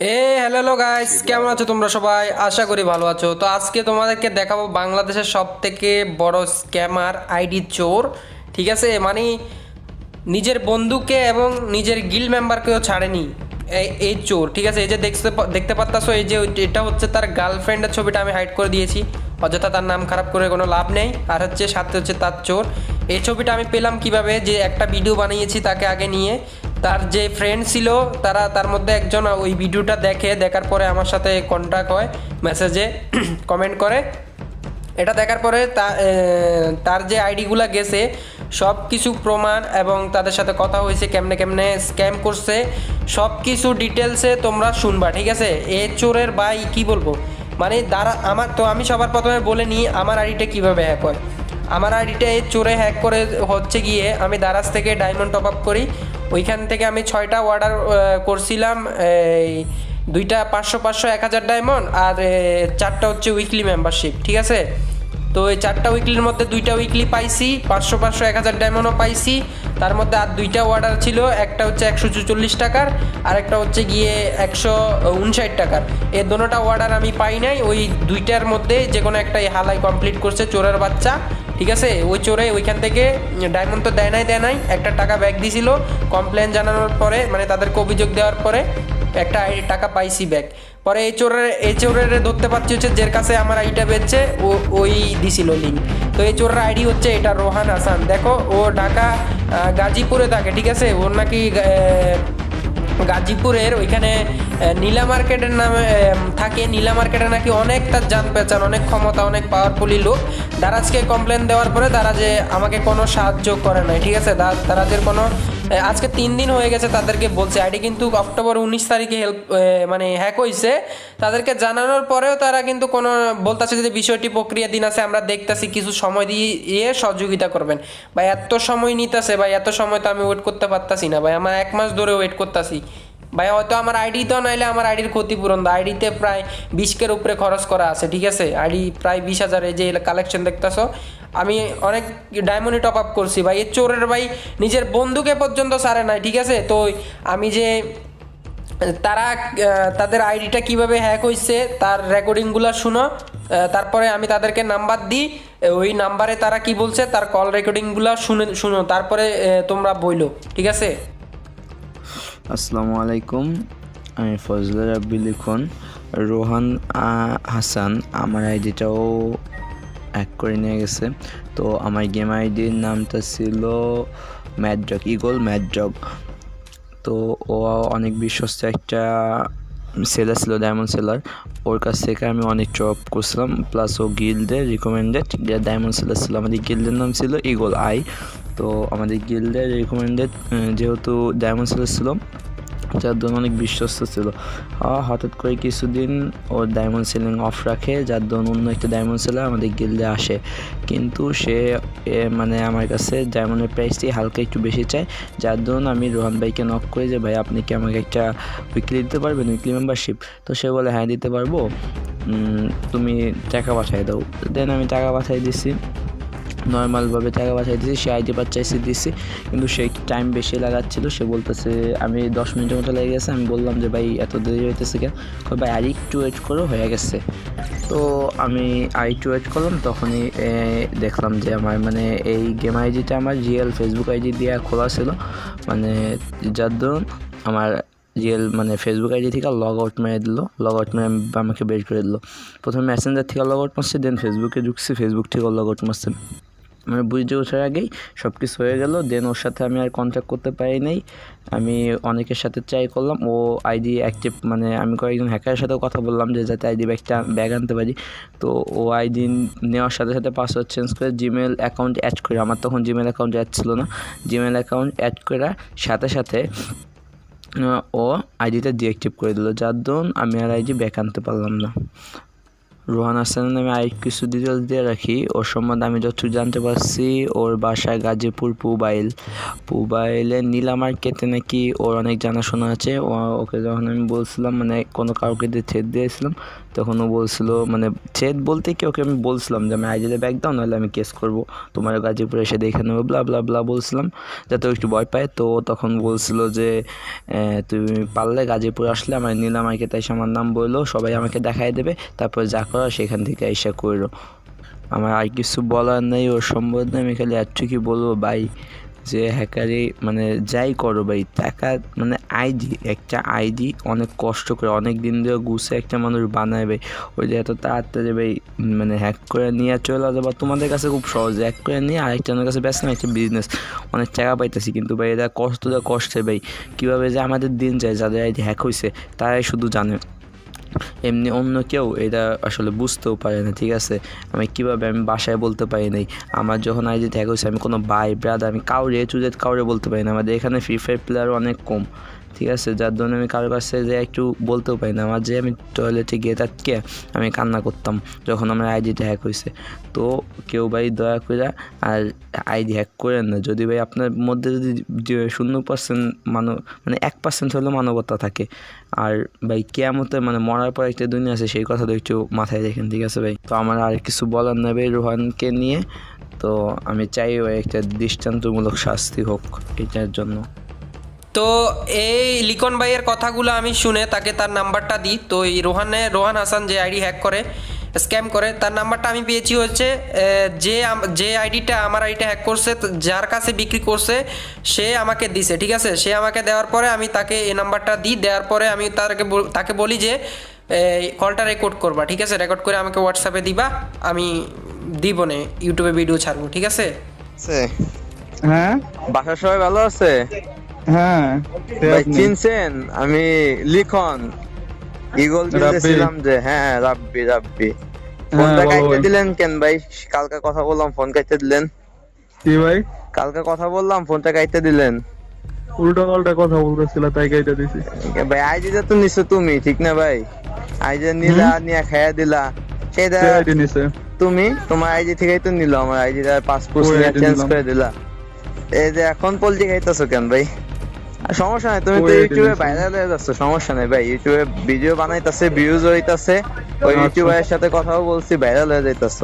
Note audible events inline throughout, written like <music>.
এ hello guys কেমন আছো তোমরা সবাই? আশা করি ভালো আছো। তো আজকে তোমাদেরকে দেখাবো বাংলাদেশের সব থেকে বড় স্ক্যামার আইডি চোর। ঠিক আছে? মানে নিজের বন্ধুকে এবং নিজের গিল মেম্বারকেও ছাড়েনি এই চোর। ঠিক আছে? এই যে দেখতে দেখতে পারতাছো এই যে এটা হচ্ছে তার গার্লফ্রেন্ডের ছবিটা আমি হাইড করে দিয়েছি। অযথা তার নাম খারাপ করে কোনো লাভ নেই। আর হচ্ছে সাথে হচ্ছে তার চোর। এই ছবিটা আমি পেলাম কীভাবে? যে একটা ভিডিও বানিয়েছি তাকে আগে নিয়ে। তার যে ফ্রেন্ড ছিল, তারা তার মধ্যে একজন ওই ভিডিওটা দেখে, দেখার পরে আমার সাথে কন্ট্যাক্ট হয় মেসেজে কমেন্ট <clears throat> করে। এটা দেখার পরে তার যে আইডিগুলো গেছে সব কিছু প্রমাণ এবং তাদের সাথে কথা হয়েছে, কেমনে কেমনে স্ক্যাম করছে সব কিছু ডিটেলসে তোমরা শুনবা, ঠিক আছে? এ চোরের ভাই, কি বলব? মানে দ্বারা আমার, তো আমি সবার প্রথমে বলে নিই, আমার আইডিটা কীভাবে হ্যাক হয়? আমার আইডিটা এই চোরে হ্যাক করে হচ্ছে গিয়ে, আমি দারাজ থেকে ডায়মন্ড টপ আপ করি ওইখান থেকে আমি ছয়টা অর্ডার করছিলাম, এই দুইটা পাঁচশো পাঁচশো, এক হাজার ডায়মন্ড আর চারটা হচ্ছে উইকলি মেম্বারশিপ ঠিক আছে? তো এই চারটা উইকলির মধ্যে দুইটা উইকলি পাইছি, পাঁচশো পাঁচশো, এক হাজার ডায়মন্ডও পাইছি। তার মধ্যে আর দুইটা অর্ডার ছিল, একটা হচ্ছে একশো চুচল্লিশ টাকার আর একটা হচ্ছে গিয়ে একশো উনষাট টাকার। এই দোনোটা অর্ডার আমি পাই নাই, ওই দুইটার মধ্যে যে কোনো একটা হালাই কমপ্লিট করছে চোরের বাচ্চা। ঠিক আছে? ওই চোরে ওইখান থেকে ডায়মন্ড তো দেয় নাই দেয় নাই। একটা টাকা ব্যাগ দিছিল। কমপ্লেন জানানোর পরে মানে তাদেরকে অভিযোগ দেওয়ার পরে একটা টাকা পাইছি ব্যাগ পরে এই চোরের এই চোরের ধরতে পারছি হচ্ছে যার কাছে আমার আইডিটা বেচছে, ও, ওই দিছিল লিঙ্ক তো এই চোরের আইডি হচ্ছে এটা রোহান হাসান। দেখো, ও ঢাকা গাজীপুরে থাকে, ঠিক আছে? ওর নাকি গাজীপুরের ওইখানে নীলা মার্কেটের নামে থাকে। নীলা মার্কেটে নাকি অনেক তার জান পেঁচান অনেক ক্ষমতা, অনেক পাওয়ারফুলি লোক। দারাজকে কমপ্লেন দেওয়ার পরে তারা যে আমাকে কোনো সাহায্য করে নাই, ঠিক আছে? দা- দারাজের কোনো আজকে তিন দিন হয়ে গেছে তাদেরকে বলছে। আইডি কিন্তু অক্টোবর উনিশ তারিখে হেল্প মানে হ্যাক হয়েছে তাদেরকে জানানোর পরেও তারা কিন্তু কোনো বলতেছে যে বিষয়টি প্রক্রিয়া দিন আছে, আমরা দেখতেছি, কিছু সময় দিয়ে সহযোগিতা করবেন। বা এত সময় নিতেছে বা এত সময় তো আমি ওয়েট করতে পারতাছি না, ভাই, আমার এক মাস ধরে ওয়েট করতেছি। ভাই, হয়তো আমার আইডি তো নাইলে আমার আইডির ক্ষতিপূরণ দা আইডিতে প্রায় বিশকের উপরে খরচ করা আছে, ঠিক আছে? আইডি প্রায় বিশ হাজার যে কালেকশন দেখতেছো? আমি অনেক ডায়মন্ডই টপ আপ করছি। ভাই, এর চোরের ভাই নিজের বন্ধুকে পর্যন্ত সারে নাই, ঠিক আছে? তো আমি যে, তারা তাদের আইডিটা কীভাবে হ্যাক হয়েছে তার রেকর্ডিংগুলো শুনো। তারপরে আমি তাদেরকে নাম্বার দিই। ওই নাম্বারে তারা কি বলছে, তার কল রেকর্ডিংগুলো শুনে, শুনো। তারপরে তোমরা বইলো, ঠিক আছে? আসসালামু আলাইকুম। আমি ফজলে রাব্বি লিখন, রোহান হাসান। আমার আইডিটাও হ্যাক করে নিয়ে গেছে। তো আমার গেম আইডির নামটা ছিল ম্যাড্রগ ইগল ম্যাড্রগ তো ও অনেক বিশ্বস্ত একটা সেলার ছিল ডায়মন্ড সেলার ওর কাছ থেকে আমি অনেক জব করছিলাম। প্লাস ও গিল্ডে রিকমেন্ডেড ডায়মন্ড সেলার ছিল। আমাদের গিল্ডের নাম ছিল ইগল আই তো আমাদের গিল্ডে রেকমেন্ডেড যেহেতু ডায়মন্ড সেলার ছিল যার জন্য অনেক বিশ্বস্ত ছিল। হঠাৎ করে কিছুদিন ওর ডায়মন্ড সেলিং অফ রাখে, যার জন্য অন্য একটা ডায়মন্ড সেলার আমাদের গিল্ডে আসে। কিন্তু সে মানে আমার কাছে ডায়মন্ডের প্রাইসটি হালকা একটু বেশি চায়, যার জন্য আমি রোহান ভাইকে নক করি যে, ভাই, আপনি কি আমাকে একটা উইকলি দিতে পারবেন? উইকলি মেম্বারশিপ তো সে বলে হ্যাঁ দিতে পারব। তুমি টাকা পাঠাই দাও। দেন আমি টাকা পাঠাই দিছি। নর্মালভাবে টাকা পাঠাই দিয়েছি, সে আইডি পার চাইছে দিছি, কিন্তু সে টাইম বেশি লাগাচ্ছিল, সে বলতেছে, আমি দশ মিনিটের মতো লেগে গেছে, আমি বললাম যে, ভাই, এত দেরি হইতেছে কেন? ভাই, আর একটু ওয়েট করো, হয়ে গেছে। তো আমি আর একটু ওয়েট করলাম, তখনই দেখলাম যে, আমার মানে এই গেম আইডিটা আমার রিয়েল ফেসবুক আইডি দিয়ে খোলা ছিল। মানে যার দরুন আমার রিয়েল মানে ফেসবুক আইডি থেকে লগ আউট মেরে দিল লগ আউট মেরে আমাকে বের করে দিল। প্রথমে মেসেঞ্জার থেকে লগ আউট মারছে দেন ফেসবুকে ঢুকছি ফেসবুক থেকে লগ আউট মারছে। মানে বুঝতে ওঠার আগেই সব কিছু হয়ে গেল। দেন ওর সাথে আমি আর কন্ট্যাক্ট করতে পারি নাই আমি অনেকের সাথে ট্রাই করলাম। ও আইডি অ্যাক্টিভ মানে আমি কয়েকজন হ্যাকারের সাথেও কথা বললাম যে, যাতে আইডি ব্যাগটা, ব্যাগ আনতে পারি। তো ও আইডি নেওয়ার সাথে সাথে পাসওয়ার্ড চেঞ্জ করে জিমেল অ্যাকাউন্ট অ্যাড করে, আমার তখন জিমেল অ্যাকাউন্ট অ্যাড ছিল না। জিমেল অ্যাকাউন্ট অ্যাড করার সাথে সাথে ও আইডিটা ডিঅ্যাক্টিভ করে দিল। যার দরুন আমি আর আইডি ব্যাক আনতে পারলাম না। রোহান হাসানের নামে আর কিছু ডিটেলস দিয়ে রাখি। ওর সম্বন্ধে আমি যতটুকু জানতে পারছি, ওর বাসায় গাজীপুর পুবাইল। পুবাইলের নীলা মার্কেটে নাকি ওর অনেক জানাশোনা আছে। ও, ওকে যখন আমি বলছিলাম মানে কোনো কাউকে দিয়ে ছেদ দিয়েছিলাম, তখন ও বলছিল মানে ছেদ বলতে কি ওকে আমি বলছিলাম যে, আমি আইডিতে ব্যাগ দাও, নাহলে আমি কেস করব। তোমার গাজীপুরে এসে দেখে নেব ব্লা ব্লা ব্লা বলছিলাম। যাতে ও একটু ভয় পায়। তো তখন বলছিল যে তুমি পারলে গাজীপুর আসলে, আমার নীলা মার্কেটে এসে আমার নাম বলল, সবাই আমাকে দেখাই দেবে, তারপর যা সেখান থেকে এসে করো আমার আর কিছু বলার নেই, ওর সম্বন্ধে আমি খালি এতটুকুই বলব ভাই যে হ্যাকারি মানে যাই করো ভাই, টাকা মানে আইডি, একটা আইডি অনেক কষ্ট করে অনেক দিন ধরে গুছে একটা মানুষ বানায় ভাই, ওই যে এত তাড়াতাড়ি ভাই মানে হ্যাক করে নিয়ে চলে যাব তোমাদের কাছে খুব সহজ হ্যাক করে নিয়ে আরেকজনের কাছে ব্যস্ত না, একটা বিজনেস অনেক টাকা পাইতেছি কিন্তু ভাই এরা কষ্ট দেওয়া কষ্টে ভাই, কীভাবে যে আমাদের দিন যায়, যাদের আইডি হ্যাক হয়েছে তারাই শুধু জানে। এমনি অন্য কেউ, এটা আসলে বুঝতেও পারে না, ঠিক আছে? আমি কীভাবে আমি বাসায় বলতে পারি নাই? আমার যখন আইডি ট্যাগ হয়েছে, আমি কোনো বাই ব্রাদার আমি কাউরে, এ কাউরে বলতে পারি না। আমাদের এখানে ফ্রি ফায়ার প্লেয়ার অনেক কম। ঠিক আছে, যার জন্য আমি কারোর কাছে যে একটু বলতেও পারি না। আমার যে আমি টয়লেটে গিয়ে তাকে আমি কান্না করতাম যখন আমার আইডিটা হ্যাক হয়েছে তো কেউ ভাই দয়া করে আর আইডি হ্যাক করেন না। যদি ভাই আপনার মধ্যে যদি শূন্য পার্সেন্ট মানব মানে এক পার্সেন্ট হলেও মানবতা থাকে। আর ভাই কেয়ামতে মানে মরার পর একটা দুনিয়া আছে, সেই কথাটা একটু মাথায় রেখেন, ঠিক আছে ভাই? তো আমার আর কিছু বলার নেই রোহানকে নিয়ে। তো আমি চাই একটা দৃষ্টান্তমূলক শাস্তি হোক এটার জন্য। তো এই লিকন ভাইয়ের কথাগুলো আমি শুনে তাকে তার নাম্বারটা দিই। তো এই রোহানে রোহান হাসান যে আইডি হ্যাক করে স্ক্যাম করে তার নাম্বারটা আমি পেয়েছি হচ্ছে যে যে আইডিটা আমার আইডিটা হ্যাক করছে তো যার কাছে বিক্রি করছে সে আমাকে দিছে ঠিক আছে? সে আমাকে দেওয়ার পরে আমি তাকে এই নাম্বারটা দিই দেওয়ার পরে আমি তাকে তাকে বলি যে এই কলটা রেকর্ড করবা ঠিক আছে? রেকর্ড করে আমাকে হোয়াটসঅ্যাপে দিবা আমি দিব নে ইউটিউবে ভিডিও ছাড়বো ঠিক আছে? আছে। হ্যাঁ? বাসার সবাই ভালো আছে? হ্যাঁ? চিনছেন? আমি লিখন ইগল রাব্বি। যে হ্যাঁ রাব্বি রাব্বি। হ্যাঁ, ফোনটা বলো কাটতে দিলেন কেন ভাই? কালকে কথা বললাম ফোন কাটতে দিলেন। কি ভাই? কালকে কথা বললাম ফোনটা কাটতে দিলেন। উল্টো পাল্টা কথা বলতেছিল তাই কেটে দিছি। ভাই আইডিটা তো নিছো তুমি ঠিক না ভাই? আইডি নিলা নিয়া খাইয়া দিলা। সেটা কে নিছে। তুমি তোমার আইডি থেকেই তো নিল আমার আইডিটা পাসপোর্ট চেঞ্জ করে দিলা। এই যে এখন পলটি খাইতেছো কেন ভাই? সমস্যা নাই তুমি তো ইউটিউবে। ভাইরাল হয়ে যাচ্ছ সমস্যা নাই ভাই। ইউটিউবে ভিডিও বানাইতাছে ভিউজ হইতাছে ওই আচ্ছা। ইউটিউবের সাথে কথাও বলছি ভাইরাল হয়ে যাইতাছ।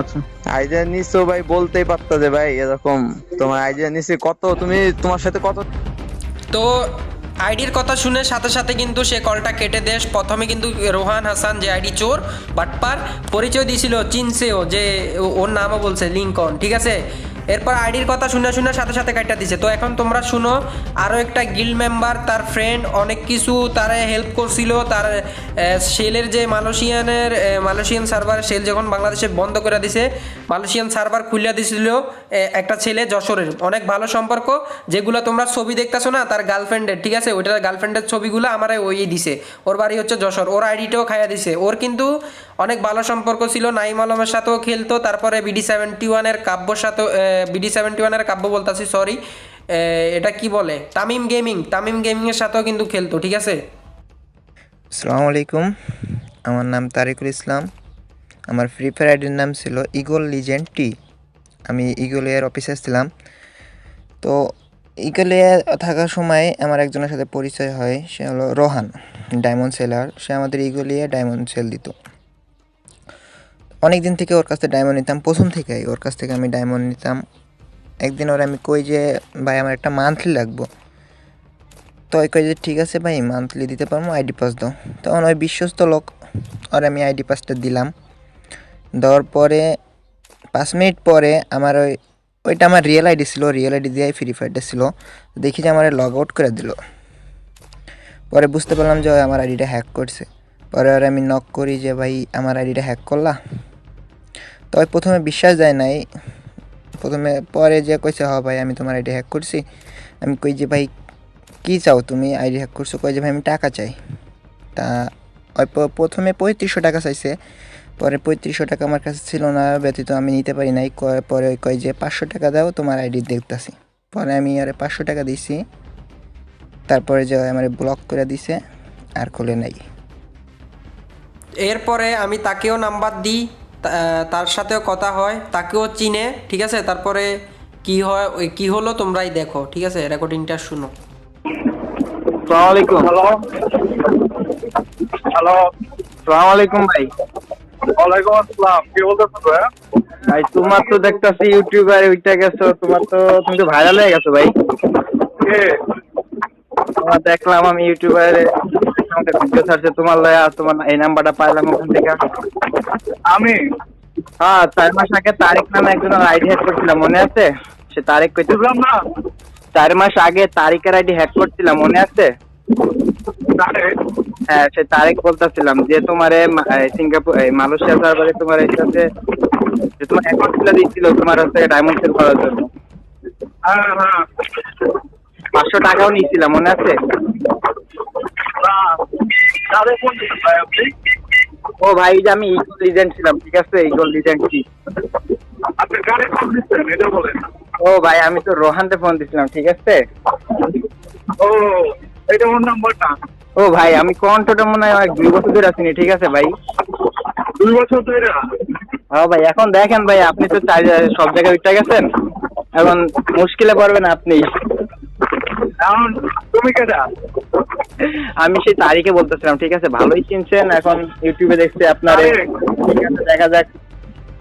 আচ্ছা। আইডিয়া নিছো ভাই বলতেই পারতো যে ভাই এরকম তোমার আইডিয়া নিছি। কত তুমি তোমার সাথে কত তো আইডির কথা শুনে সাথে সাথে কিন্তু সে কলটা কেটে দেশ প্রথমে কিন্তু রোহান হাসান যে আইডি চোর বাটপার পরিচয় দিয়েছিল চিনসেও যে ওর নামও বলছে লিঙ্কন ঠিক আছে? এরপর আইডির কথা শুনে শুনে সাথে সাথে কাটা দিছে। তো এখন তোমরা শুনো আরও একটা গিল্ড মেম্বার তার ফ্রেন্ড অনেক কিছু তারা হেল্প করছিল। তার সেলের যে মালয়েশিয়ানের মালয়েশিয়ান সার্ভার সেল যখন বাংলাদেশে বন্ধ করে দিছে মালয়েশিয়ান সার্ভার খুলিয়া আহ, একটা ছেলে যশোরের। অনেক ভালো সম্পর্ক যেগুলো তোমরা ছবি দেখতেছো না তার গার্লফ্রেন্ডের ঠিক আছে? ওইটার গার্লফ্রেন্ডের ছবিগুলো আমার ওই দিছে। ওর বাড়ি হচ্ছে যশোর। ওর আইডিটাও খাইয়া দিছে। ওর কিন্তু অনেক ভালো সম্পর্ক ছিল। নাইম আলমের সাথেও খেলতো তারপরে বিডি সেভেন্টি ওয়ানের কাব্যর সাথেও বিডি সেভেন্টি ওয়ানের কাব্য বলতাছি সরি এটা কি বলে? তামিম গেমিং তামিম গেমিংয়ের সাথেও কিন্তু খেলতো, ঠিক আছে? আসসালামু আলাইকুম। আমার নাম তারিকুল ইসলাম। আমার ফ্রি ফায়ার আইডির নাম ছিল ইগল লিজেন্ড টি আমি ইগল এয়ার অফিসার ছিলাম। তো ইগল এয়ার থাকার সময় আমার একজনের সাথে পরিচয় হয়, সে হলো রোহান ডায়মন্ড সেলার সে আমাদের ইগল এয়ার ডায়মন্ড সেল দিত। অনেক দিন থেকে ওর কাছ থেকে ডায়মন্ড নিতাম, প্রথম থেকেই ওর কাছ থেকে আমি ডায়মন্ড নিতাম। একদিন ওর আমি কই যে, ভাই, আমার একটা মান্থলি লাগবো। তো ওই কই যে, ঠিক আছে ভাই মান্থলি দিতে পারব আইডি পাস দাও। তখন ওই বিশ্বস্ত লোক, ওর আমি আইডি পাসটা দিলাম। দেওয়ার পরে, পাঁচ মিনিট পরে আমার ওই, ওইটা আমার রিয়েল আইডি ছিল রিয়েল আইডি দিয়ে ফ্রি ফায়ারটা ছিল। দেখি যে আমার লগ আউট করে দিল। পরে বুঝতে পারলাম যে ওই আমার আইডিটা হ্যাক করছে। পরে আর আমি নক করি যে, ভাই, আমার আইডিটা হ্যাক করলা? তো ওই প্রথমে বিশ্বাস যায় নাই। প্রথমে পরে যে কইছে হ ভাই, আমি তোমার আইডি হ্যাক করছি। আমি কই যে, ভাই, কী চাও তুমি আইডি হ্যাক করছ? কই যে, ভাই, আমি টাকা চাই। তা প্রথমে পঁয়ত্রিশশো টাকা চাইছে। পরে পঁয়ত্রিশশো টাকা আমার কাছে ছিল না, ব্যতীত আমি নিতে পারি নাই। পরে কয় যে, পাঁচশো টাকা দাও, তোমার আইডি দেখতাছি। পরে আমি আরে পাঁচশো টাকা দিছি। তারপরে যে আমার ব্লক করে দিছে, আর খুলে নাই। এরপরে আমি তাকেও নাম্বার দিই। তার সাথেও কথা হয় তাকেও চিনে ঠিক আছে? তারপরে কি হয় ওই কি হলো তোমরাই দেখো ঠিক আছে? রেকর্ডিংটা শুনো। আলাইকুম। হ্যালো। হ্যালো সালাম আলাইকুম ভাই। ওয়ালাইকুম আসসালাম। কি বলতেছো ভাই? ভাই তোমার তো দেখতেছি ইউটিউবার ওইটা গেছো তোমার তো তুমি তো ভাইরাল হয়ে গেছো ভাই। দেখলাম আমি ইউটিউবারে। ভিডিও ছাড়ছে তোমার লয়া তোমার এই নাম্বারটা পাইলাম ওখান থেকে। আমি? হ্যাঁ চার মাস আগে তারিক নামে একজন আইডি হ্যাক করছিলাম মনে আছে? সে তারিক কইতে না। চার মাস আগে তারিকের আইডি হ্যাক করছিলাম মনে আছে? হ্যাঁ সে তারিক বলতেছিলাম যে তোমার সিঙ্গাপুর মালয়েশিয়া সার্ভারে তোমার এর সাথে যে তোমার অ্যাকাউন্ট খুলে দিচ্ছিল তোমার হচ্ছে ডায়মন্ড সেল করার জন্য। হ্যাঁ হ্যাঁ। পাঁচশো টাকাও নিয়েছিলাম মনে আছে? ও ভাই যে আমি ইগল লিজেন্ড ছিলাম ঠিক আছে? ইগল লিজেন্ড কি? আপনি কারে ফোন দিচ্ছেন? এটা বলেন। ও ভাই আমি তো রোহানতে ফোন দিছিলাম ঠিক আছে? ও এটা ওর নাম্বারটা? ও ভাই আমি কন্ট্রোটা মনে হয় দুই বছর ধরে আসিনি ঠিক আছে ভাই? দুই বছর ধরে? হ্যাঁ ভাই এখন দেখেন ভাই আপনি তো চার সব জায়গায় উঠে গেছেন। এখন মুশকিলে পড়বেন আপনি। এখন তুমি কেটা আমি সেই তারিখে বলতেছিলাম, ঠিক আছে? ভালোই চিনছেন, এখন ইউটিউবে দেখছি আপনার। দেখা যাক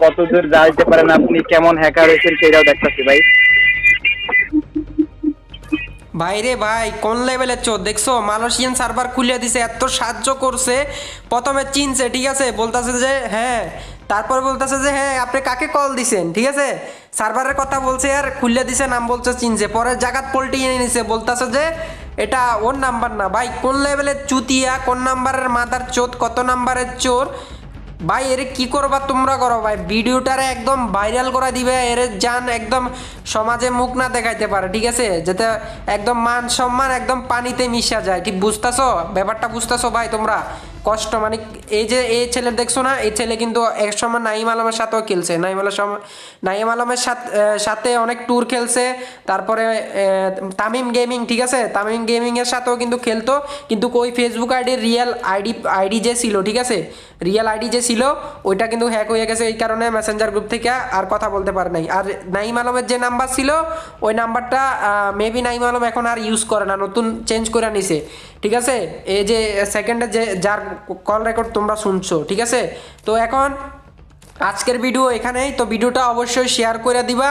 কত দূর যাইতে পারেন আপনি, কেমন হ্যাকার হয়েছেন সেটাও দেখতেছি, ভাই। ভাই রে ভাই, কোন লেভেলের চোর? দেখছ, মালয়েশিয়ান সার্ভার খুলে দিছে, এত সাহায্য করছে, প্রথমে চিনছে, ঠিক আছে? বলতেছে যে হ্যাঁ তারপর বলতেছে যে হ্যাঁ আপনি কাকে কল দিছেন, ঠিক আছে? সার্ভারের কথা বলছে আর খুলে দিছে, নাম বলছে চিনছে, পরের জায়গাত পোল্টি এনে নিছে, বলতেছে যে এটা ওর নাম্বার না। ভাই, কোন লেভেলের চুতিয়া, কোন নাম্বারের মাথার চোদ, কত নাম্বারের চোর? ভাই, এর কি করবা তোমরা করো ভাই? ভিডিওটারে একদম ভাইরাল করে দিবে, এর যান একদম সমাজে মুখ না দেখাইতে পারে, ঠিক আছে? যাতে একদম মান সম্মান একদম পানিতে মিশা যায়, ঠিক বুঝতেছো? ব্যাপারটা বুঝতেছো ভাই তোমরা? কষ্ট মানে এই যে এই ছেলে দেখছ না, এই ছেলে কিন্তু এক সময় নাইম আলমের সাথেও খেলছে। নাইম আলম সময় নাইম আলমের সাথে সাথে অনেক ট্যুর খেলছে। তারপরে তামিম গেমিং ঠিক আছে? তামিম গেমিংয়ের সাথেও কিন্তু খেলতো। কিন্তু ওই ফেসবুক আইডির রিয়েল আইডি আইডি যে ছিল, ঠিক আছে? রিয়েল আইডি যে ছিল, ওইটা কিন্তু হ্যাক হয়ে গেছে এই কারণে মেসেঞ্জার গ্রুপ থেকে আর কথা বলতে পারে নাই। আর নাইম আলমের যে নাম্বার ছিল, ওই নাম্বারটা মেবি নাইম আলম এখন আর ইউজ করে না, নতুন চেঞ্জ করে নিছে। ঠিক আছে? এই যে সেকেন্ডে যে, যার কল রেকর্ড তোমরা শুনছো, ঠিক আছে? তো এখন আজকের ভিডিও এখানেই। তো ভিডিওটা অবশ্যই শেয়ার করে দিবা,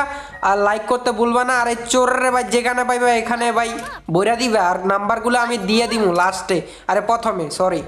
আর লাইক করতে ভুলবা না। আর এই চোরের ভাই যেখানে পাইবা, এখানে ভাই বইরা দিবা। আর নাম্বারগুলো আমি দিয়ে দিব লাস্টে আরে প্রথমে সরি